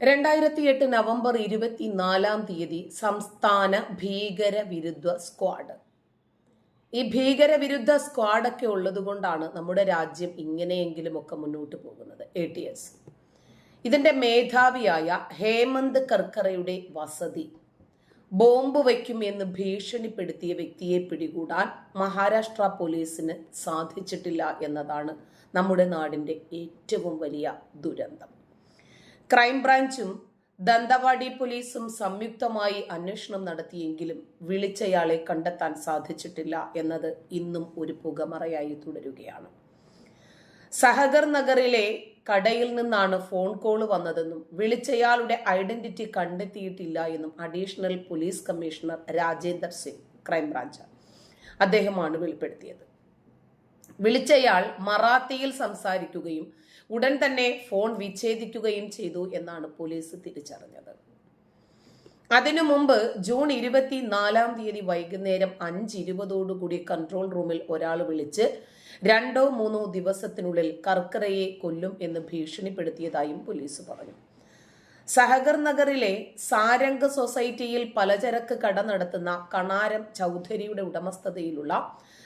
രണ്ടായിരത്തി എട്ട് നവംബർ ഇരുപത്തിനാലാം തീയതി സംസ്ഥാന ഭീകരവിരുദ്ധ സ്ക്വാഡ്. ഈ ഭീകരവിരുദ്ധ സ്ക്വാഡൊക്കെ ഉള്ളത് കൊണ്ടാണ് നമ്മുടെ രാജ്യം ഇങ്ങനെയെങ്കിലുമൊക്കെ മുന്നോട്ട് പോകുന്നത്. A T S. ഇതിന്റെ മേധാവിയായ ഹേമന്ത് കർക്കറയുടെ വസതി. ബോംബ് വയ്ക്കും എന്ന് ഭീഷണിപ്പെടുത്തിയ വ്യക്തിയെ പിടികൂടാൻ മഹാരാഷ്ട്ര പോലീസിന് സാധിച്ചിട്ടില്ല എന്നതാണ് നമ്മുടെ നാടിന്റെ ഏറ്റവും വലിയ ദുരന്തം. ക്രൈംബ്രാഞ്ചും ദന്തവാടി പോലീസും സംയുക്തമായി അന്വേഷണം നടത്തിയെങ്കിലും വിളിച്ചയാളെ കണ്ടെത്താൻ സാധിച്ചിട്ടില്ല എന്നത് ഇന്നും ഒരു പുകമറയായി തുടരുകയാണ്. സഹകർ നഗറിലെ കടയിൽ നിന്നാണ് ഫോൺ കോൾ വന്നതെന്നും വിളിച്ചയാളുടെ ഐഡന്റിറ്റി കണ്ടെത്തിയിട്ടില്ല എന്നും additional police commissioner Rajender Singh crime branch അദ്ദേഹമാണ് വെളിപ്പെടുത്തിയത്. വിളിച്ചയാൾ മറാത്തിയിൽ സംസാരിക്കുകയും ഉടൻ തന്നെ ഫോൺ വിച്ഛേദിക്കുകയും ചെയ്തു എന്നാണ് പോലീസ് തിരിച്ചറിഞ്ഞത്. അതിനു മുമ്പ് ജൂൺ ഇരുപത്തിനാലാം തീയതി വൈകുന്നേരം അഞ്ച് ഇരുപതോടുകൂടി കൺട്രോൾ റൂമിൽ ഒരാൾ വിളിച്ച് രണ്ടോ മൂന്നോ ദിവസത്തിനുള്ളിൽ കർക്കറയെ കൊല്ലും എന്ന് ഭീഷണിപ്പെടുത്തിയതായും പോലീസ് പറഞ്ഞു. സഹഗർ നഗറിലെ സാരംഗ് സൊസൈറ്റിയിൽ പലചരക്ക് കട നടത്തുന്ന കണാരം ചൗധരിയുടെ ഉടമസ്ഥതയിലുള്ള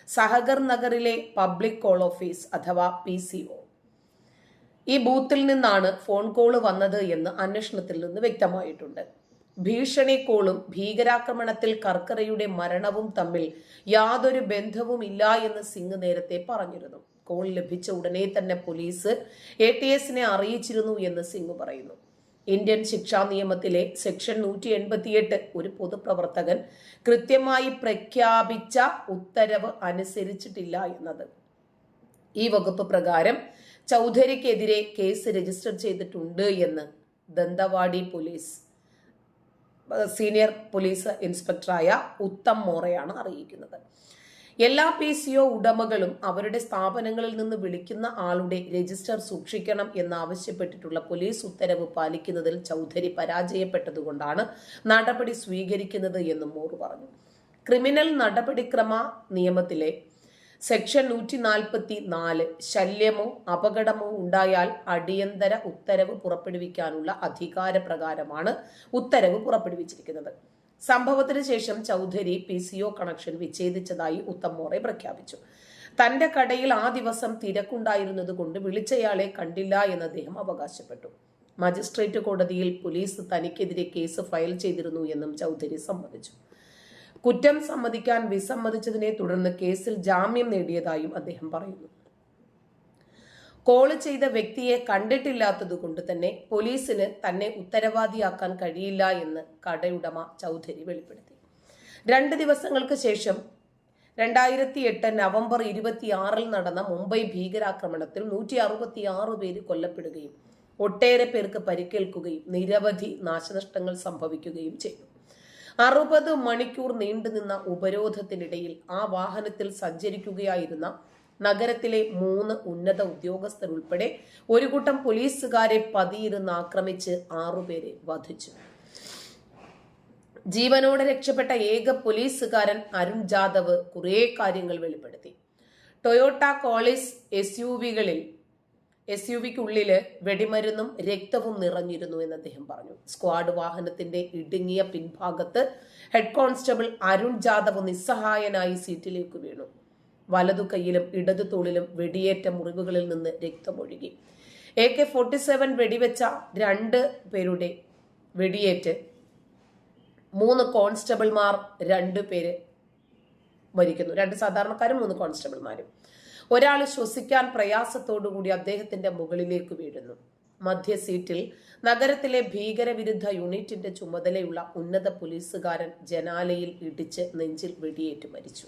സഹകർ നഗറിലെ പബ്ലിക് കോൾ ഓഫീസ് അഥവാ പി സി ഒ. ഈ ബൂത്തിൽ നിന്നാണ് ഫോൺ കോൾ വന്നത് എന്ന് അന്വേഷണത്തിൽ നിന്ന് വ്യക്തമായിട്ടുണ്ട്. ഭീഷണി കോളും ഭീകരാക്രമണത്തിൽ കർക്കറയുടെ മരണവും തമ്മിൽ യാതൊരു ബന്ധവും ഇല്ല എന്ന് സിംഗ് നേരത്തെ പറഞ്ഞിരുന്നു. കോൾ ലഭിച്ച ഉടനെ തന്നെ പോലീസ് എ ടി എസിനെ അറിയിച്ചിരുന്നു എന്ന് സിംഗ് പറയുന്നു. ഇന്ത്യൻ ശിക്ഷാ നിയമത്തിലെ സെക്ഷൻ നൂറ്റി എൺപത്തിയെട്ട് ഒരു പൊതുപ്രവർത്തകൻ കൃത്യമായി പ്രഖ്യാപിച്ച ഉത്തരവ് അനുസരിച്ചിട്ടില്ല എന്നത്. ഈ വകുപ്പ് പ്രകാരം ചൗധരിക്കെതിരെ കേസ് രജിസ്റ്റർ ചെയ്തിട്ടുണ്ട് എന്ന് ദന്തവാടി പോലീസ് സീനിയർ പോലീസ് ഇൻസ്പെക്ടറായ ഉത്തം മോറയാണ് അറിയിക്കുന്നത്. എല്ലാ പി സി ഒ ഉടമകളും അവരുടെ സ്ഥാപനങ്ങളിൽ നിന്ന് വിളിക്കുന്ന ആളുടെ രജിസ്റ്റർ സൂക്ഷിക്കണം എന്നാവശ്യപ്പെട്ടിട്ടുള്ള പോലീസ് ഉത്തരവ് പാലിക്കുന്നതിൽ ചൗധരി പരാജയപ്പെട്ടതുകൊണ്ടാണ് നടപടി സ്വീകരിക്കുന്നത് എന്നും മോർ പറഞ്ഞു. ക്രിമിനൽ നടപടിക്രമ നിയമത്തിലെ സെക്ഷൻ നൂറ്റി നാൽപ്പത്തി നാല് ശല്യമോ അപകടമോ ഉണ്ടായാൽ അടിയന്തര ഉത്തരവ് പുറപ്പെടുവിക്കാനുള്ള അധികാരപ്രകാരമാണ് ഉത്തരവ് പുറപ്പെടുവിച്ചിരിക്കുന്നത്. സംഭവത്തിന് ശേഷം Chaudhary P C O connection വിച്ഛേദിച്ചതായി ഉത്തമോറെ പ്രഖ്യാപിച്ചു. തന്റെ കടയിൽ ആ ദിവസം തിരക്കുണ്ടായിരുന്നത് കൊണ്ട് വിളിച്ചയാളെ കണ്ടില്ല എന്ന് അദ്ദേഹം അവകാശപ്പെട്ടു. മജിസ്ട്രേറ്റ് കോടതിയിൽ പോലീസ് തനിക്കെതിരെ കേസ് ഫയൽ ചെയ്തിരുന്നു എന്നും ചൗധരി സമ്മതിച്ചു. കുറ്റം സമ്മതിക്കാൻ വിസമ്മതിച്ചതിനെ തുടർന്ന് കേസിൽ ജാമ്യം നേടിയതായും അദ്ദേഹം പറയുന്നു. കോൾ ചെയ്ത വ്യക്തിയെ കണ്ടിട്ടില്ലാത്തത് കൊണ്ട് തന്നെ പോലീസിന് തന്നെ ഉത്തരവാദിയാക്കാൻ കഴിയില്ല എന്ന് കടയുടമ ചൗധരി വെളിപ്പെടുത്തി. രണ്ട് ദിവസങ്ങൾക്ക് ശേഷം രണ്ടായിരത്തി എട്ട് നവംബർ ഇരുപത്തിയാറിൽ നടന്ന മുംബൈ ഭീകരാക്രമണത്തിൽ നൂറ്റി അറുപത്തി ആറ് പേര് കൊല്ലപ്പെടുകയും ഒട്ടേറെ പേർക്ക് പരിക്കേൽക്കുകയും നിരവധി നാശനഷ്ടങ്ങൾ സംഭവിക്കുകയും ചെയ്തു. അറുപത് മണിക്കൂർ നീണ്ടുനിന്ന ഉപരോധത്തിനിടയിൽ ആ വാഹനത്തിൽ സഞ്ചരിക്കുകയായിരുന്ന നഗരത്തിലെ മൂന്ന് ഉന്നത ഉദ്യോഗസ്ഥർ ഉൾപ്പെടെ ഒരു കൂട്ടം പോലീസുകാരെ പതിയിരുന്ന് ആക്രമിച്ച് ആറുപേരെ വധിച്ചു. ജീവനോടെ രക്ഷപ്പെട്ട ഏക പോലീസുകാരൻ അരുൺ ജാദവ് കുറെ കാര്യങ്ങൾ വെളിപ്പെടുത്തി. ടൊയോട്ട കോളേജ് എസ് യു വികളിൽ എസ് യു വിക്കുള്ളിൽ വെടിമരുന്നും രക്തവും നിറഞ്ഞിരുന്നു എന്ന് അദ്ദേഹം പറഞ്ഞു. സ്ക്വാഡ് വാഹനത്തിന്റെ ഇടുങ്ങിയ പിൻഭാഗത്ത് ഹെഡ് കോൺസ്റ്റബിൾ അരുൺ ജാദവ് നിസ്സഹായനായി സീറ്റിലേക്ക് വീണു. വലതു കൈയിലും ഇടതു തോളിലും വെടിയേറ്റ മുറിവുകളിൽ നിന്ന് രക്തമൊഴുകി. എ കെ ഫോർട്ടി സെവൻ വെടിവെച്ച രണ്ട് പേരുടെ വെടിയേറ്റ് മൂന്ന് കോൺസ്റ്റബിൾമാർ രണ്ട് പേര് മരിക്കുന്നു. രണ്ട് സാധാരണക്കാരും മൂന്ന് കോൺസ്റ്റബിൾമാരും. ഒരാൾ ശ്വസിക്കാൻ പ്രയാസത്തോടുകൂടി അദ്ദേഹത്തിന്റെ മുകളിലേക്ക് വീഴുന്നു. മധ്യ സീറ്റിൽ നഗരത്തിലെ ഭീകരവിരുദ്ധ യൂണിറ്റിന്റെ ചുമതലയുള്ള ഉന്നത പോലീസുകാരൻ ജനാലയിൽ ഇടിച്ച് നെഞ്ചിൽ വെടിയേറ്റ് മരിച്ചു.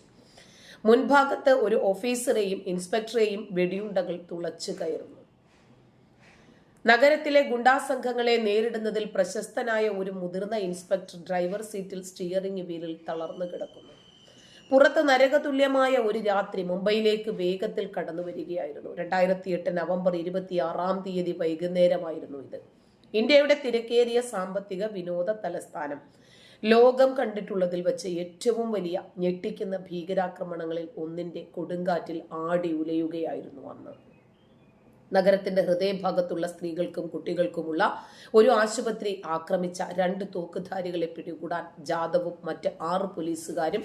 മുൻഭാഗത്ത് ഒരു ഓഫീസറെയും ഇൻസ്പെക്ടറെയും വെടിയുണ്ടകൾ തുളച്ചു കയറുന്നു. നഗരത്തിലെ ഗുണ്ടാസംഘങ്ങളെ നേരിടുന്നതിൽ പ്രശസ്തനായ ഒരു മുതിർന്ന ഇൻസ്പെക്ടർ ഡ്രൈവർ സീറ്റിൽ സ്റ്റിയറിംഗ് വീലിൽ തളർന്നു കിടക്കുന്നു. പുറത്ത് നരകതുല്യമായ ഒരു രാത്രി മുംബൈയിലേക്ക് വേഗത്തിൽ കടന്നു വരികയായിരുന്നു. രണ്ടായിരത്തി എട്ട് നവംബർ ഇരുപത്തി ആറാം തീയതി വൈകുന്നേരമായിരുന്നു ഇത്. ഇന്ത്യയുടെ തിരക്കേറിയ സാമ്പത്തിക വിനോദ തലസ്ഥാനം ലോകം കണ്ടിട്ടുള്ളതിൽ വെച്ച് ഏറ്റവും വലിയ ഞെട്ടിക്കുന്ന ഭീകരാക്രമണങ്ങളിൽ ഒന്നിന്റെ കൊടുങ്കാറ്റിൽ ആടി ഉലയുകയായിരുന്നു അന്ന്. നഗരത്തിന്റെ ഹൃദയഭാഗത്തുള്ള സ്ത്രീകൾക്കും കുട്ടികൾക്കുമുള്ള ഒരു ആശുപത്രി ആക്രമിച്ച രണ്ട് തോക്കുധാരികളെ പിടികൂടാൻ ജാദവും മറ്റ് ആറ് പോലീസുകാരും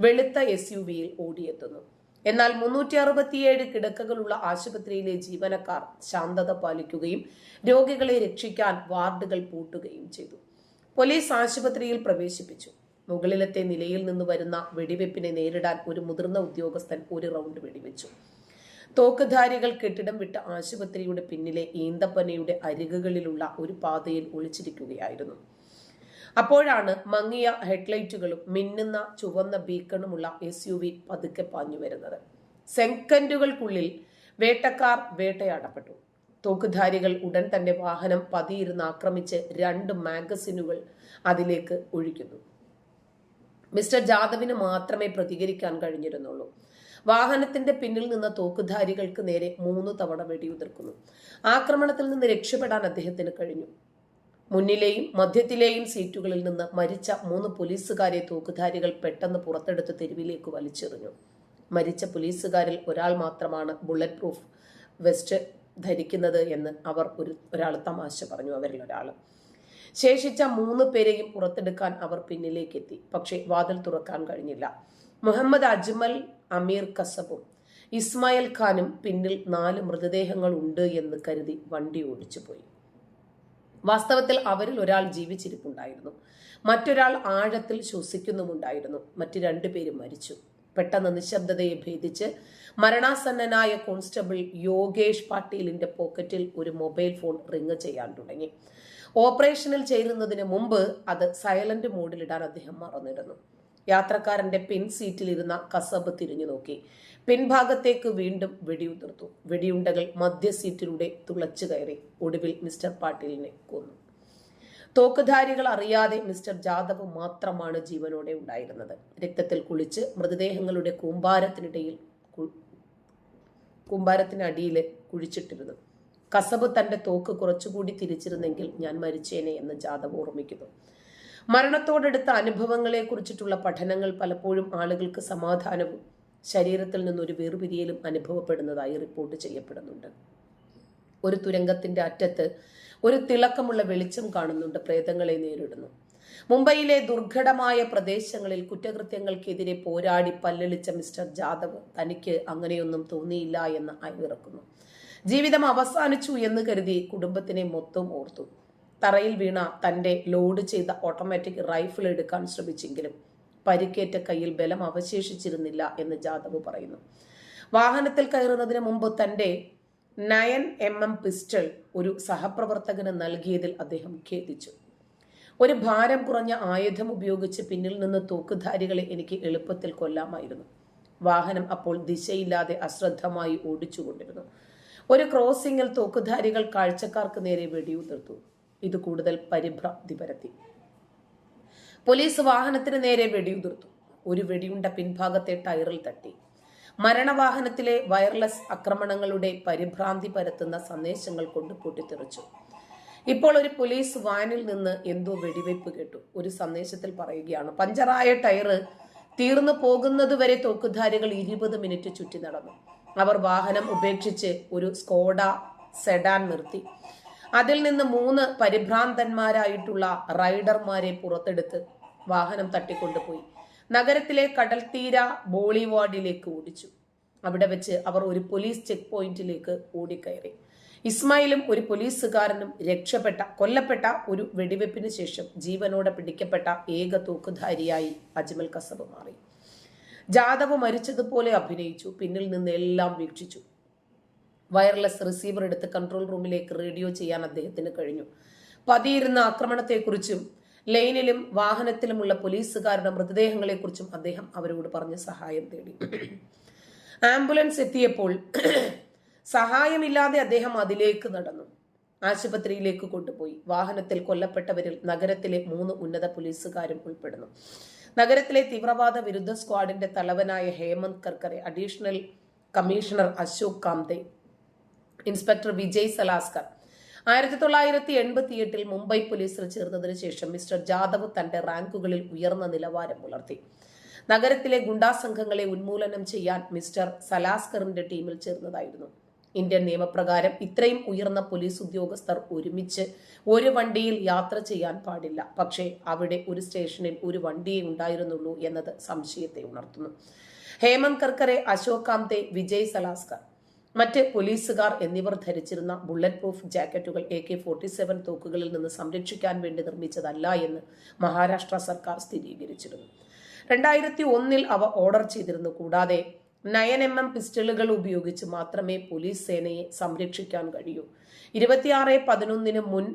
വെളുത്ത എസ് യു വിയിൽ ഓടിയെത്തുന്നു. എന്നാൽ മുന്നൂറ്റി അറുപത്തിയേഴ് കിടക്കകളുള്ള ആശുപത്രിയിലെ ജീവനക്കാർ ശാന്തത പാലിക്കുകയും രോഗികളെ രക്ഷിക്കാൻ വാർഡുകൾ പൂട്ടുകയും ചെയ്തു. പോലീസ് ആശുപത്രിയിൽ പ്രവേശിപ്പിച്ചു. മുകളിലത്തെ നിലയിൽ നിന്ന് വരുന്ന വെടിവെപ്പിനെ നേരിടാൻ ഒരു മുതിർന്ന ഉദ്യോഗസ്ഥൻ ഒരു റൗണ്ട് വെടിവെച്ചു. തോക്കുധാരികൾ കെട്ടിടം വിട്ട ആശുപത്രിയുടെ പിന്നിലെ ഈന്തപ്പനയുടെ അരികുകളിലുള്ള ഒരു പാതയിൽ ഒളിച്ചിരിക്കുകയായിരുന്നു. അപ്പോഴാണ് മങ്ങിയ ഹെഡ്ലൈറ്റുകളും മിന്നുന്ന ചുവന്ന ബീക്കണുമുള്ള എസ് യു വി പതുക്കെ പാഞ്ഞു വരുന്നത്. സെക്കൻഡുകൾക്കുള്ളിൽ വേട്ടക്കാർ വേട്ടയാടപ്പെട്ടു. തോക്കുധാരികൾ ഉടൻ തന്നെ വാഹനം പതിയിരുന്ന് ആക്രമിച്ച് രണ്ട് മാഗസിനുകൾ അതിലേക്ക് ഒഴിക്കുന്നു. മിസ്റ്റർ ജാദവിന് മാത്രമേ പ്രതികരിക്കാൻ കഴിഞ്ഞിരുന്നുള്ളൂ. വാഹനത്തിന്റെ പിന്നിൽ നിന്ന തോക്കുധാരികൾക്ക് നേരെ മൂന്ന് തവണ വെടിയുതിർക്കുന്നു. ആക്രമണത്തിൽ നിന്ന് രക്ഷപ്പെടാൻ അദ്ദേഹത്തിന് കഴിഞ്ഞു. മുന്നിലെയും മധ്യത്തിലെയും സീറ്റുകളിൽ നിന്ന് മരിച്ച മൂന്ന് പോലീസുകാരെ തോക്കുധാരികൾ പെട്ടെന്ന് പുറത്തെടുത്ത് തെരുവിലേക്ക് വലിച്ചെറിഞ്ഞു. മരിച്ച പോലീസുകാരിൽ ഒരാൾ മാത്രമാണ് ബുള്ളറ്റ് പ്രൂഫ് വെസ്റ്റ് ധരിക്കുന്നത് എന്ന് അവർ ഒരു ഒരാൾ തമാശ പറഞ്ഞു അവരിൽ ഒരാൾ. ശേഷിച്ച മൂന്ന് പേരെയും പുറത്തെടുക്കാൻ അവർ പിന്നിലേക്കെത്തി. പക്ഷേ വാതിൽ തുറക്കാൻ കഴിഞ്ഞില്ല. മുഹമ്മദ് അജ്മൽ അമീർ കസബും ഇസ്മായിൽ ഖാനും പിന്നിൽ നാല് മൃതദേഹങ്ങൾ ഉണ്ട് എന്ന് കരുതി വണ്ടി ഓടിച്ചു പോയി. വാസ്തവത്തിൽ അവരിൽ ഒരാൾ ജീവിച്ചിരിപ്പുണ്ടായിരുന്നു. മറ്റൊരാൾ ആഴത്തിൽ ശ്വസിക്കുന്നുമുണ്ടായിരുന്നു. മറ്റു രണ്ടുപേരും മരിച്ചു. പെട്ടെന്ന് നിശബ്ദതയെ ഭേദിച്ച് മരണാസന്നനായ കോൺസ്റ്റബിൾ യോഗേഷ് പാട്ടീലിന്റെ പോക്കറ്റിൽ ഒരു മൊബൈൽ ഫോൺ റിങ് ചെയ്യാൻ തുടങ്ങി. ഓപ്പറേഷനിൽ ചേരുന്നതിന് മുമ്പ് അത് സൈലന്റ് മോഡിലിടാൻ അദ്ദേഹം മറന്നിരുന്നു യാത്രക്കാരന്റെ പിൻ സീറ്റിൽ ഇരുന്ന കസബ് തിരിഞ്ഞു നോക്കി. പിൻഭാഗത്തേക്ക് വീണ്ടും വെടിയുതിർത്തു. വെടിയുണ്ടകൾ മധ്യ സീറ്റിലൂടെ തുളച്ചു കയറി. ഒടുവിൽ മിസ്റ്റർ പാട്ടീലിനെ കൊന്നു. തോക്കുധാരികൾ അറിയാതെ മിസ്റ്റർ ജാദവ് മാത്രമാണ് ജീവനോടെ ഉണ്ടായിരുന്നത്. രക്തത്തിൽ കുളിച്ച് മൃതദേഹങ്ങളുടെ കൂമ്പാരത്തിനിടയിൽ കൂമ്പാരത്തിനടിയിൽ കുഴിച്ചിട്ടിരുന്നു. കസബ് തന്റെ തോക്ക് കുറച്ചുകൂടി തിരിച്ചിരുന്നെങ്കിൽ ഞാൻ മരിച്ചേനെ എന്ന് ജാദവ് ഓർമ്മിക്കുന്നു. മരണത്തോടെടുത്ത അനുഭവങ്ങളെ കുറിച്ചിട്ടുള്ള പഠനങ്ങൾ പലപ്പോഴും ആളുകൾക്ക് സമാധാനവും ശരീരത്തിൽ നിന്നൊരു വേർപിരിയലും അനുഭവപ്പെടുന്നതായി റിപ്പോർട്ട് ചെയ്യപ്പെടുന്നുണ്ട്. ഒരു തുരങ്കത്തിന്റെ അറ്റത്ത് ഒരു തിളക്കമുള്ള വെളിച്ചം കാണുന്നുണ്ട് പ്രേതങ്ങളെ നേരിടുന്നു. മുംബൈയിലെ ദുർഘടമായ പ്രദേശങ്ങളിൽ കുറ്റകൃത്യങ്ങൾക്കെതിരെ പോരാടി പല്ലളിച്ച മിസ്റ്റർ ജാദവ് തനിക്ക് അങ്ങനെയൊന്നും തോന്നിയില്ല എന്ന് അയവിറക്കുന്നു. ജീവിതം അവസാനിച്ചു എന്ന് കരുതി കുടുംബത്തിനെ മൊത്തം ഓർത്തു. തറയിൽ വീണ തന്റെ ലോഡ് ചെയ്ത ഓട്ടോമാറ്റിക് റൈഫിൾ എടുക്കാൻ ശ്രമിച്ചെങ്കിലും പരിക്കേറ്റ കയ്യിൽ ബലം അവശേഷിച്ചിരുന്നില്ല എന്ന് ജാദവ് പറയുന്നു. വാഹനത്തിൽ കയറുന്നതിന് മുമ്പ് തന്റെ നയൻ എം എം പിസ്റ്റൾ ഒരു സഹപ്രവർത്തകന് നൽകിയതിൽ അദ്ദേഹം ഖേദിച്ചു. ഒരു ഭാരം കുറഞ്ഞ ആയുധം ഉപയോഗിച്ച് പിന്നിൽ നിന്ന് തൂക്കുധാരികളെ എനിക്ക് എളുപ്പത്തിൽ കൊല്ലാമായിരുന്നു. വാഹനം അപ്പോൾ ദിശയില്ലാതെ അശ്രദ്ധമായി ഓടിച്ചുകൊണ്ടിരുന്നു. ഒരു ക്രോസിംഗിൽ തൂക്കുധാരികൾ കാഴ്ചക്കാർക്ക് നേരെ വെടിയുതിർത്തു. ഇത് കൂടുതൽ പരിഭ്രാന്തി പരത്തി പോലീസ് വാഹനത്തിന് നേരെ വെടിയുതിർത്തു. ഒരു വെടിയുണ്ട പിൻഭാഗത്തെ ടയറിൽ തട്ടി. മരണവാഹനത്തിലെ വയർലെസ് ആക്രമണങ്ങളുടെ പരിഭ്രാന്തി പരത്തുന്ന സന്ദേശങ്ങൾ കൊണ്ട് പൊട്ടിത്തെറിച്ചു. ഇപ്പോൾ ഒരു പോലീസ് വാനിൽ നിന്ന് എന്തോ വെടിവെപ്പ് കേട്ടു. ഒരു സന്ദേശത്തിൽ പറയുകയാണ് പഞ്ചറായ ടയർ തീർന്നു പോകുന്നതുവരെ തോക്കുധാരികൾ ഇരുപത് മിനിറ്റ് ചുറ്റി നടന്നു. അവർ വാഹനം ഉപേക്ഷിച്ച് ഒരു സ്കോഡ സെഡാൻ നിർത്തി. അതിൽ നിന്ന് മൂന്ന് പരിഭ്രാന്തന്മാരായിട്ടുള്ള റൈഡർമാരെ പുറത്തെടുത്ത് വാഹനം തട്ടിക്കൊണ്ടുപോയി. നഗരത്തിലെ കടൽത്തീര ബോളിവാർഡിലേക്ക് ഓടിച്ചു. അവിടെ വെച്ച് അവർ ഒരു പോലീസ് ചെക്ക് പോയിന്റിലേക്ക് ഓടിക്കയറി. ഇസ്മായിലും ഒരു പോലീസുകാരനും രക്ഷപ്പെട്ട കൊല്ലപ്പെട്ട ഒരു വെടിവെപ്പിന് ശേഷം ജീവനോടെ പിടിക്കപ്പെട്ട ഏക തൂക്കുധാരിയായി അജ്മൽ കസബ് മാറി. ജാദവ് മരിച്ചതുപോലെ അഭിനയിച്ചു പിന്നിൽ നിന്ന് എല്ലാം വീക്ഷിച്ചു. വയർലെസ് റിസീവർ എടുത്ത് കൺട്രോൾ റൂമിലേക്ക് റേഡിയോ ചെയ്യാൻ അദ്ദേഹത്തിന് കഴിഞ്ഞു. പതിയിരുന്ന ആക്രമണത്തെക്കുറിച്ചും ലൈനിലും വാഹനത്തിലുമുള്ള പോലീസുകാരുടെ മൃതദേഹങ്ങളെക്കുറിച്ചും അദ്ദേഹം അവരോട് പറഞ്ഞ് സഹായം തേടി. ആംബുലൻസ് എത്തിയപ്പോൾ സഹായമില്ലാതെ അദ്ദേഹം അതിലേക്ക് നടന്നു. ആശുപത്രിയിലേക്ക് കൊണ്ടുപോയി. വാഹനത്തിൽ കൊല്ലപ്പെട്ടവരിൽ നഗരത്തിലെ മൂന്ന് ഉന്നത പോലീസുകാരും ഉൾപ്പെടുന്നു. നഗരത്തിലെ തീവ്രവാദ വിരുദ്ധ സ്ക്വാഡിന്റെ തലവനായ Hemant Karkare additional commissioner Ashok Kamte inspector Vijay Salaskar. ആയിരത്തി തൊള്ളായിരത്തി എൺപത്തി എട്ടിൽ മുംബൈ പോലീസിൽ ചേർന്നതിന് ശേഷം മിസ്റ്റർ ജാദവ് തന്റെ റാങ്കുകളിൽ ഉയർന്ന നിലവാരം പുലർത്തി. നഗരത്തിലെ ഗുണ്ടാസംഘങ്ങളെ ഉന്മൂലനം ചെയ്യാൻ മിസ്റ്റർ സലാസ്കറിന്റെ ടീമിൽ ചേർന്നതായിരുന്നു. ഇന്ത്യൻ നിയമപ്രകാരം ഇത്രയും ഉയർന്ന പോലീസ് ഉദ്യോഗസ്ഥർ ഒരുമിച്ച് ഒരു വണ്ടിയിൽ യാത്ര ചെയ്യാൻ പാടില്ല. പക്ഷേ അവിടെ ഒരു സ്റ്റേഷനിൽ ഒരു വണ്ടിയേ ഉണ്ടായിരുന്നുള്ളൂ എന്നത് സംശയത്തെ ഉണർത്തുന്നു. ഹേമന്ത് കർക്കറെ അശോക് കാംതെ വിജയ് സലാസ്കർ മറ്റ് പോലീസുകാർ എന്നിവർ ധരിച്ചിരുന്ന ബുള്ളറ്റ് പ്രൂഫ് ജാക്കറ്റുകൾ എ കെ ഫോർട്ടി സെവൻ തോക്കുകളിൽ നിന്ന് സംരക്ഷിക്കാൻ വേണ്ടി നിർമ്മിച്ചതല്ല എന്ന് മഹാരാഷ്ട്ര സർക്കാർ സ്ഥിരീകരിച്ചിരുന്നു. രണ്ടായിരത്തി ഒന്നിൽ അവ ഓർഡർ ചെയ്തിരുന്നു. കൂടാതെ നയൻ എം എം പിസ്റ്റളുകൾ ഉപയോഗിച്ച് മാത്രമേ പോലീസ് സേനയെ സംരക്ഷിക്കാൻ കഴിയൂ. ഇരുപത്തിയാറ് പതിനൊന്നിന് മുൻ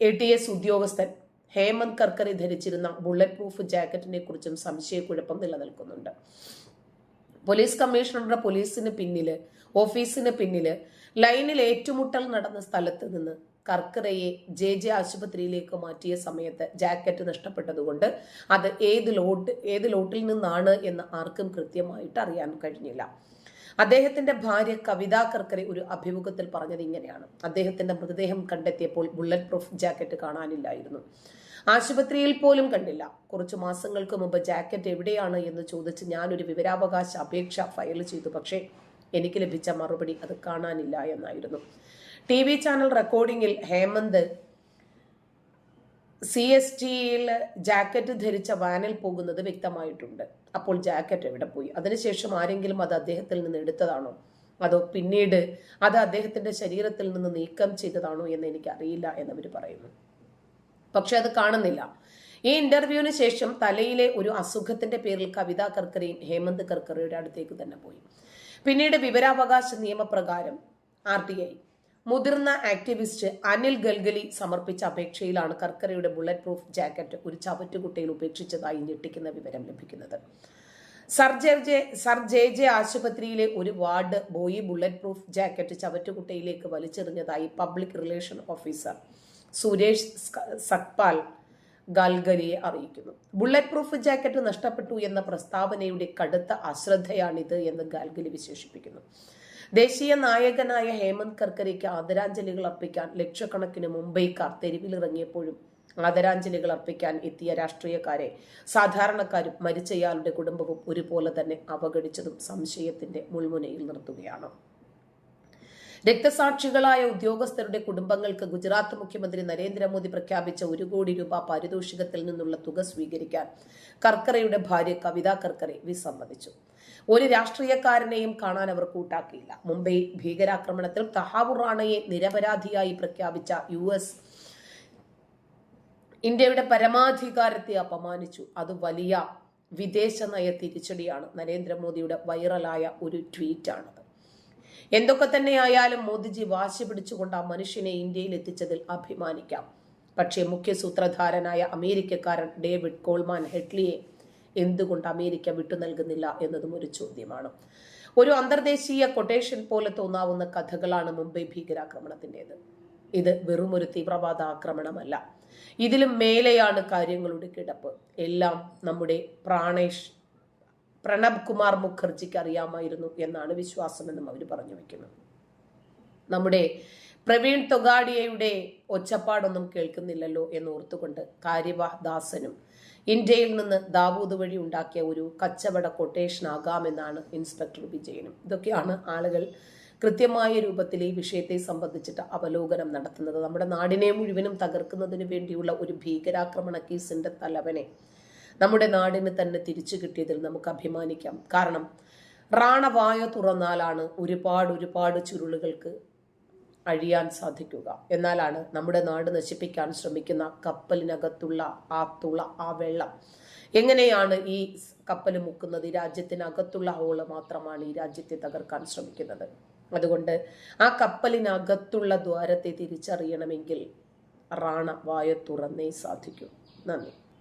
എ ടി എസ് ഉദ്യോഗസ്ഥൻ ഹേമന്ത് കർക്കറി ധരിച്ചിരുന്ന ബുള്ളറ്റ് പ്രൂഫ് ജാക്കറ്റിനെ കുറിച്ചും സംശയക്കുഴപ്പം നിലനിൽക്കുന്നുണ്ട്. പോലീസ് കമ്മീഷണറുടെ പോലീസിന് പിന്നിൽ ഓഫീസിന് പിന്നിൽ ലൈനിൽ ഏറ്റുമുട്ടൽ നടന്ന സ്ഥലത്ത് നിന്ന് കർക്കറയെ ജെ ജെ ആശുപത്രിയിലേക്ക് മാറ്റിയ സമയത്ത് ജാക്കറ്റ് നഷ്ടപ്പെട്ടതുകൊണ്ട് അത് ഏത് ലോട്ട് ഏത് ലോട്ടിൽ നിന്നാണ് എന്ന് ആർക്കും കൃത്യമായിട്ട് അറിയാൻ കഴിഞ്ഞില്ല. അദ്ദേഹത്തിന്റെ ഭാര്യ കവിത കർക്കരെ ഒരു അഭിമുഖത്തിൽ പറഞ്ഞത് ഇങ്ങനെയാണ്. അദ്ദേഹത്തിന്റെ മൃതദേഹം കണ്ടെത്തിയപ്പോൾ ബുള്ളറ്റ് പ്രൂഫ് ജാക്കറ്റ് കാണാനില്ലായിരുന്നു. ആശുപത്രിയിൽ പോലും കണ്ടില്ല. കുറച്ചു മാസങ്ങൾക്ക് മുമ്പ് ജാക്കറ്റ് എവിടെയാണ് എന്ന് ചോദിച്ച് ഞാനൊരു വിവരാവകാശ അപേക്ഷ ഫയൽ ചെയ്തു. പക്ഷേ എനിക്ക് ലഭിച്ച മറുപടി അത് കാണാനില്ല എന്നായിരുന്നു. ടി വി ചാനൽ റെക്കോർഡിങ്ങിൽ ഹേമന്ത് സി എസ് ടിയിൽ ജാക്കറ്റ് ധരിച്ച വാനിൽ പോകുന്നത് വ്യക്തമായിട്ടുണ്ട്. അപ്പോൾ ജാക്കറ്റ് എവിടെ പോയി? അതിനുശേഷം ആരെങ്കിലും അത് അദ്ദേഹത്തിൽ നിന്ന് എടുത്തതാണോ? അതോ പിന്നീട് അത് അദ്ദേഹത്തിന്റെ ശരീരത്തിൽ നിന്ന് നീക്കം ചെയ്തതാണോ എന്ന് എനിക്ക് അറിയില്ല എന്നവർ പറയുന്നു. പക്ഷെ അത് കാണുന്നില്ല. ഈ ഇന്റർവ്യൂവിന് ശേഷം തലയിലെ ഒരു അസുഖത്തിന്റെ പേരിൽ കവിത കർക്കരയും ഹേമന്ത് കർക്കരയുടെ അടുത്തേക്ക് തന്നെ പോയി. പിന്നീട് വിവരാവകാശ നിയമപ്രകാരം ആർ ടി ഐ മുതിർന്ന ആക്ടിവിസ്റ്റ് അനിൽ ഗൽഗലി സമർപ്പിച്ച അപേക്ഷയിലാണ് കർക്കരയുടെ ബുള്ളറ്റ് പ്രൂഫ് ജാക്കറ്റ് ഒരു ചവറ്റുകുട്ടയിൽ ഉപേക്ഷിച്ചതായി ഞെട്ടിക്കുന്ന വിവരം ലഭിക്കുന്നത്. സർ സർ ജെ ജെ ആശുപത്രിയിലെ ഒരു ward boy bullet proof jacket ചവറ്റുകുട്ടയിലേക്ക് വലിച്ചെറിഞ്ഞതായി public relation officer Suresh Sakpal ഗാൽഗലിയെ അറിയിക്കുന്നു. ബുള്ളറ്റ് പ്രൂഫ് ജാക്കറ്റ് നഷ്ടപ്പെട്ടു എന്ന പ്രസ്താവനയുടെ കടുത്ത അശ്രദ്ധയാണിത് എന്ന് ഗാൽഗലി വിശേഷിപ്പിക്കുന്നു. ദേശീയ നായകനായ ഹേമന്ത് കർക്കരയ്ക്ക് ആദരാഞ്ജലികൾ അർപ്പിക്കാൻ ലക്ഷക്കണക്കിന് മുംബൈക്കാർ തെരുവിലിറങ്ങിയപ്പോഴും ആദരാഞ്ജലികൾ അർപ്പിക്കാൻ എത്തിയ രാഷ്ട്രീയക്കാരെ സാധാരണക്കാരും മരിച്ചയാളുടെ കുടുംബവും ഒരുപോലെ തന്നെ അവഗണിച്ചതും സംശയത്തിന്റെ മുൾമുനയിൽ നിർത്തുകയാണ്. രക്തസാക്ഷികളായ ഉദ്യോഗസ്ഥരുടെ കുടുംബങ്ങൾക്ക് ഗുജറാത്ത് മുഖ്യമന്ത്രി നരേന്ദ്രമോദി പ്രഖ്യാപിച്ച ഒരു കോടി രൂപ പാരിതോഷികത്തിൽ നിന്നുള്ള തുക സ്വീകരിക്കാൻ കർക്കറയുടെ ഭാര്യ കവിത കർക്കറെ വിസമ്മതിച്ചു. ഒരു രാഷ്ട്രീയക്കാരനെയും കാണാൻ അവർ കൂട്ടാക്കിയില്ല. മുംബൈ ഭീകരാക്രമണത്തിൽ തഹാവുർ റാണയെ നിരപരാധിയായി പ്രഖ്യാപിച്ച യു എസ് ഇന്ത്യയുടെ പരമാധികാരത്തെ അപമാനിച്ചു. അത് വലിയ വിദേശ നയ തിരിച്ചടിയാണ്. നരേന്ദ്രമോദിയുടെ വൈറലായ ഒരു ട്വീറ്റാണത്. എന്തൊക്കെ തന്നെയായാലും മോദിജി വാശി പിടിച്ചുകൊണ്ട് ആ മനുഷ്യനെ ഇന്ത്യയിൽ എത്തിച്ചതിൽ അഭിമാനിക്കാം. പക്ഷേ മുഖ്യ സൂത്രധാരനായ അമേരിക്കക്കാരൻ ഡേവിഡ് കോൾമാൻ ഹെഡ്ലിയെ എന്തുകൊണ്ട് അമേരിക്ക വിട്ടു നൽകുന്നില്ല എന്നതും ഒരു ചോദ്യമാണ്. ഒരു അന്തർദേശീയ കൊട്ടേഷൻ പോലെ തോന്നാവുന്ന കഥകളാണ് മുംബൈ ഭീകരാക്രമണത്തിന്റെത്. ഇത് വെറുമൊരു തീവ്രവാദ ആക്രമണമല്ല. ഇതിലും മേലെയാണ് കാര്യങ്ങളുടെ കിടപ്പ്. എല്ലാം നമ്മുടെ പ്രാണേഷ് പ്രണബ് കുമാർ മുഖർജിക്ക് അറിയാമായിരുന്നു എന്നാണ് വിശ്വാസമെന്നും അവർ പറഞ്ഞു വെക്കുന്നത്. നമ്മുടെ പ്രവീൺ തൊഗാഡിയയുടെ ഒച്ചപ്പാടൊന്നും കേൾക്കുന്നില്ലല്ലോ എന്ന് ഓർത്തുകൊണ്ട് കാര്യവാഹ് ദാസനും ഇന്ത്യയിൽ നിന്ന് ദാവൂദ് വഴി ഉണ്ടാക്കിയ ഒരു കച്ചവട കൊട്ടേഷൻ ആകാമെന്നാണ് ഇൻസ്പെക്ടർ വിജയനും. ഇതൊക്കെയാണ് ആളുകൾ കൃത്യമായ രൂപത്തിൽ ഈ വിഷയത്തെ സംബന്ധിച്ചിട്ട് അവലോകനം നടത്തുന്നത്. നമ്മുടെ നാടിനെ മുഴുവനും തകർക്കുന്നതിന് വേണ്ടിയുള്ള ഒരു ഭീകരാക്രമണ കേസിന്റെ തലവനെ നമ്മുടെ നാടിന് തന്നെ തിരിച്ചു കിട്ടിയതിൽ നമുക്ക് അഭിമാനിക്കാം. കാരണം റാണവായ തുറന്നാലാണ് ഒരുപാട് ഒരുപാട് ചുരുളുകൾക്ക് അഴിയാൻ സാധിക്കുക. എന്നാലാണ് നമ്മുടെ നാട് നശിപ്പിക്കാൻ ശ്രമിക്കുന്ന കപ്പലിനകത്തുള്ള ആ തുള ആ വെള്ളം. എങ്ങനെയാണ് ഈ കപ്പൽ മുക്കുന്നത്? ഈ രാജ്യത്തിനകത്തുള്ള ഹോൾ മാത്രമാണ് ഈ രാജ്യത്തെ തകർക്കാൻ ശ്രമിക്കുന്നത്. അതുകൊണ്ട് ആ കപ്പലിനകത്തുള്ള ദ്വാരത്തെ തിരിച്ചറിയണമെങ്കിൽ റാണ വായ തുറന്നേ സാധിക്കൂ. നന്ദി.